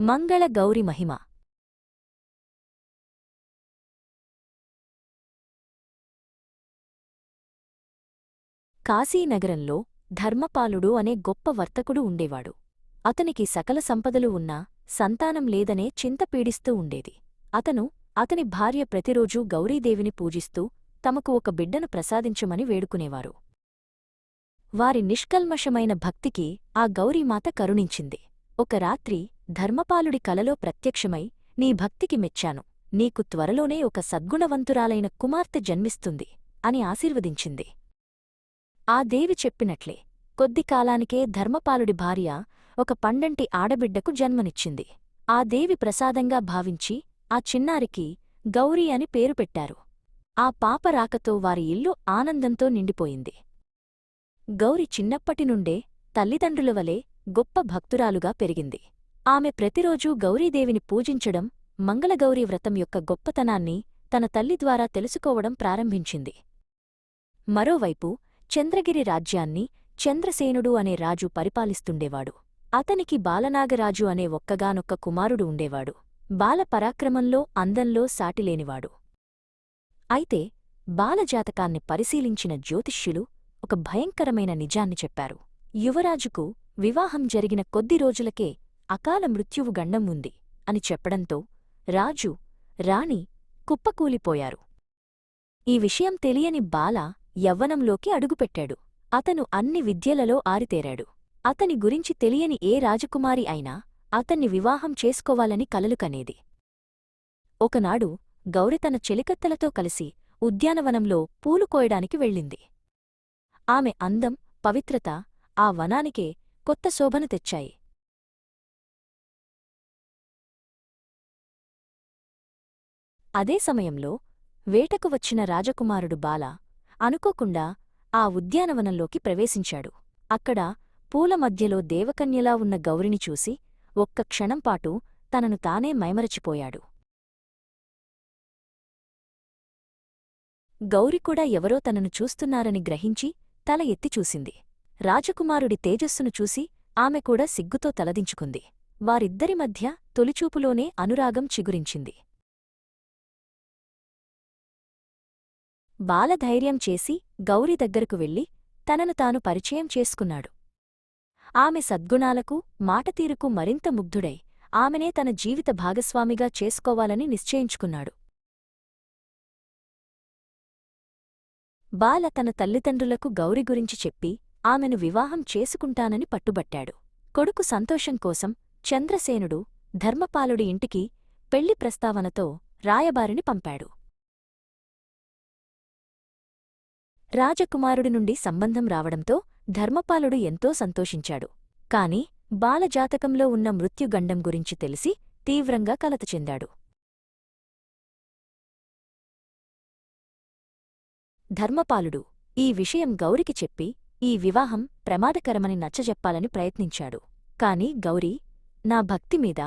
మంగళ గౌరి మహిమ కాశీనగరంలో ధర్మపాలుడు అనే గొప్ప వర్తకుడు ఉండేవాడు అతనికి సకల సంపదలు ఉన్నా సంతానం లేదనే చింత పీడిస్తూ ఉండేది అతను అతని భార్య ప్రతిరోజూ గౌరీదేవిని పూజిస్తూ తమకు ఒక బిడ్డను ప్రసాదించమని వేడుకునేవారు వారి నిష్కల్మషమైన భక్తికి ఆ గౌరీమాత కరుణించింది ఒక రాత్రి ధర్మపాలుడి కలలో ప్రత్యక్షమై నీ భక్తికి మెచ్చాను. నీకు త్వరలోనే ఒక సద్గుణవంతురాలైన కుమార్తె జన్మిస్తుంది అని ఆశీర్వదించింది. ఆ దేవి చెప్పినట్లే కొద్ది కాలానికే ధర్మపాలుడి భార్య ఒక పండంటి ఆడబిడ్డకు జన్మనిచ్చింది. ఆ దేవి ప్రసాదంగా భావించి ఆ చిన్నారికి గౌరీ అని పేరు పెట్టారు. ఆ పాప రాకతో వారి ఇల్లు ఆనందంతో నిండిపోయింది. గౌరి చిన్నప్పటినుండే తల్లిదండ్రుల వలె గొప్ప భక్తురాలుగా పెరిగింది. ఆమె ప్రతిరోజూ గౌరీదేవిని పూజించడం మంగళగౌరీ వ్రతం యొక్క గొప్పతనాన్ని తన తల్లి ద్వారా తెలుసుకోవడం ప్రారంభించింది. మరోవైపు చంద్రగిరి రాజ్యాన్ని చంద్రసేనుడు అనే రాజు పరిపాలిస్తుండేవాడు. అతనికి బాలనాగరాజు అనే ఒక్కగానొక్క కుమారుడు ఉండేవాడు. బాల పరాక్రమంలో అందంలో సాటిలేనివాడు. అయితే బాలజాతకాన్ని పరిశీలించిన జ్యోతిష్యులు ఒక భయంకరమైన నిజాన్ని చెప్పారు. యువరాజుకు వివాహం జరిగిన కొద్ది రోజులకే అకాల మృత్యువు గండం ఉంది అని చెప్పడంతో రాజు రాణి కుప్పకూలిపోయారు. ఈ విషయం తెలియని బాల యవ్వనంలోకి అడుగుపెట్టాడు. అతను అన్ని విద్యలలో ఆరితేరాడు. అతని గురించి తెలియని ఏ రాజకుమారి అయినా అతన్ని వివాహం చేసుకోవాలని కలలు కనేది. ఒకనాడు గౌరి తన చెలికత్తలతో కలిసి ఉద్యానవనంలో పూలు కోయడానికి వెళ్ళింది. ఆమె అందం పవిత్రత ఆ వనానికే కొత్త శోభను తెచ్చాయి. అదే సమయంలో వేటకు వచ్చిన రాజకుమారుడు బాల అనుకోకుండా ఆ ఉద్యానవనంలోకి ప్రవేశించాడు. అక్కడ పూల మధ్యలో దేవకన్యలా ఉన్న గౌరిని చూసి ఒక్క క్షణంపాటు తనను తానే మైమరచిపోయాడు. గౌరికూడా ఎవరో తనను చూస్తున్నారని గ్రహించి తల ఎత్తిచూసింది రాజకుమారుడి తేజస్సును చూసి ఆమె కూడా సిగ్గుతో తలదించుకుంది. వారిద్దరి మధ్య తొలిచూపులోనే అనురాగం చిగురించింది. బాలధైర్యం చేసి గౌరి దగ్గరకు వెళ్ళి తనను తాను పరిచయం చేసుకున్నాడు. ఆమె సద్గుణాలకు మాటతీరుకు మరింత ముగ్ధుడై ఆమెనే తన జీవిత భాగస్వామిగా చేసుకోవాలని నిశ్చయించుకున్నాడు. బాల తన తల్లిదండ్రులకు గౌరి గురించి చెప్పి ఆమెను వివాహం చేసుకుంటానని పట్టుబట్టాడు. కొడుకు సంతోషం కోసం చంద్రసేనుడు ధర్మపాలుడి ఇంటికి పెళ్ళి ప్రస్తావనతో రాయబారిని పంపాడు. రాజకుమారుడి నుండి సంబంధం రావడంతో ధర్మపాలుడు ఎంతో సంతోషించాడు. కాని బాలజాతకంలో ఉన్న మృత్యుగండం గురించి తెలిసి తీవ్రంగా కలత చెందాడు. ధర్మపాలుడు ఈ విషయం గౌరికి చెప్పి ఈ వివాహం ప్రమాదకరమని నచ్చజెప్పాలని ప్రయత్నించాడు. కాని గౌరీ నా భక్తిమీద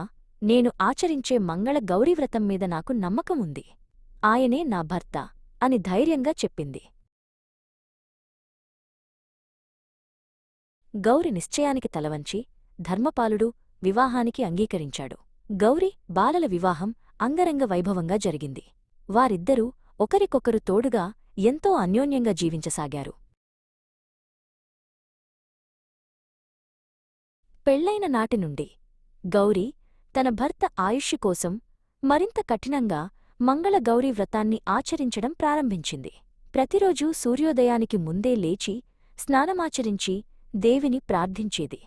నేను ఆచరించే మంగళ గౌరీవ్రతం మీద నాకు నమ్మకం ఉంది. ఆయనే నా భర్త అని ధైర్యంగా చెప్పింది. గౌరి నిశ్చయానికి తలవంచి ధర్మపాలుడు వివాహానికి అంగీకరించాడు. గౌరి బాలల వివాహం అంగరంగ వైభవంగా జరిగింది. వారిద్దరూ ఒకరికొకరు తోడుగా ఎంతో అన్యోన్యంగా జీవించసాగారు. పెళ్ళైన నాటి నుండి గౌరీ తన భర్త ఆయుష్షు కోసం మరింత కఠినంగా మంగళ గౌరీ వ్రతాన్ని ఆచరించడం ప్రారంభించింది. ప్రతిరోజూ సూర్యోదయానికి ముందే లేచి స్నానమాచరించి దేవిని ప్రార్థించేది.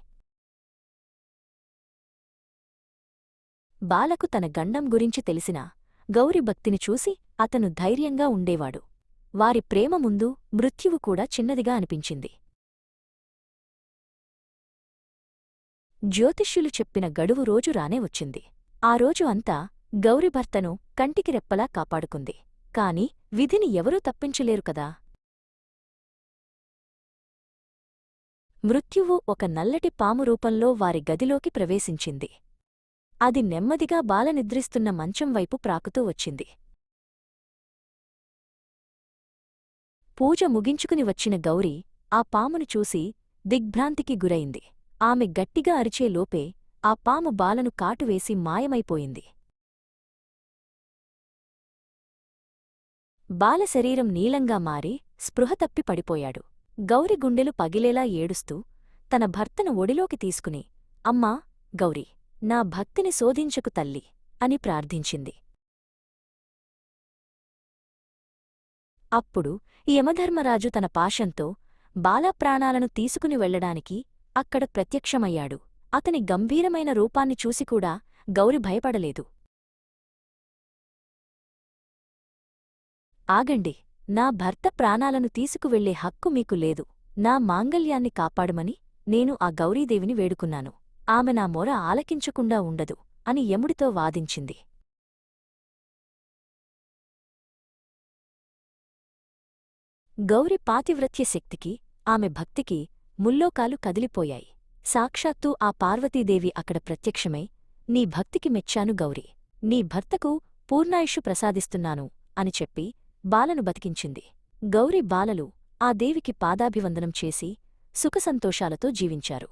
బాలకు తన గండం గురించి తెలిసినా గౌరిభక్తిని చూసి అతను ధైర్యంగా ఉండేవాడు. వారి ప్రేమ ముందు మృత్యువు కూడా చిన్నదిగా అనిపించింది. జ్యోతిష్యులు చెప్పిన గడువు రోజు రానే వచ్చింది. ఆ రోజు అంతా గౌరిభర్తను కంటికి రెప్పలా కాపాడుకుంది. కాని విధిని ఎవరూ తప్పించలేరు కదా. మృత్యువు ఒక నల్లటి పాము రూపంలో వారి గదిలోకి ప్రవేశించింది. అది నెమ్మదిగా బాలనిద్రిస్తున్న మంచం వైపు ప్రాకుతూ వచ్చింది. పూజ ముగించుకుని వచ్చిన గౌరి ఆ పామును చూసి దిగ్భ్రాంతికి గురైంది. ఆమె గట్టిగా అరిచే లోపే ఆ పాము బాలను కాటువేసి మాయమైపోయింది. బాల శరీరం నీలంగా మారి స్పృహ తప్పి పడిపోయాడు. గౌరి గుండెలు పగిలేలా ఏడుస్తూ తన భర్తను ఒడిలోకి తీసుకుని అమ్మా గౌరీ నా భక్తిని శోధించకు తల్లి అని ప్రార్థించింది. అప్పుడు యమధర్మరాజు తన పాశంతో బాలప్రాణాలను తీసుకుని వెళ్ళడానికి అక్కడ ప్రత్యక్షమయ్యాడు. అతని గంభీరమైన రూపాన్ని చూసికూడా గౌరి భయపడలేదు. ఆగండి నా భర్త ప్రాణాలను తీసుకువెళ్ళే హక్కు మీకు లేదు. నా మాంగల్యాన్ని కాపాడమని నేను ఆ గౌరీదేవిని వేడుకున్నాను. ఆమె నా మొర ఆలకించకుండా ఉండదు అని యముడితో వాదించింది. గౌరి పాతివ్రత్య శక్తికి ఆమె భక్తికి ముల్లోకాలు కదిలిపోయాయి. సాక్షాత్తూ ఆ పార్వతీదేవి అక్కడ ప్రత్యక్షమై నీ భక్తికి మెచ్చాను గౌరీ. నీ భర్తకు పూర్ణాయుషు ప్రసాదిస్తున్నాను అని చెప్పి బాలను బతికించింది. గౌరి బాలలు ఆ దేవికి పాదాభివందనం చేసి సుఖసంతోషాలతో జీవించారు.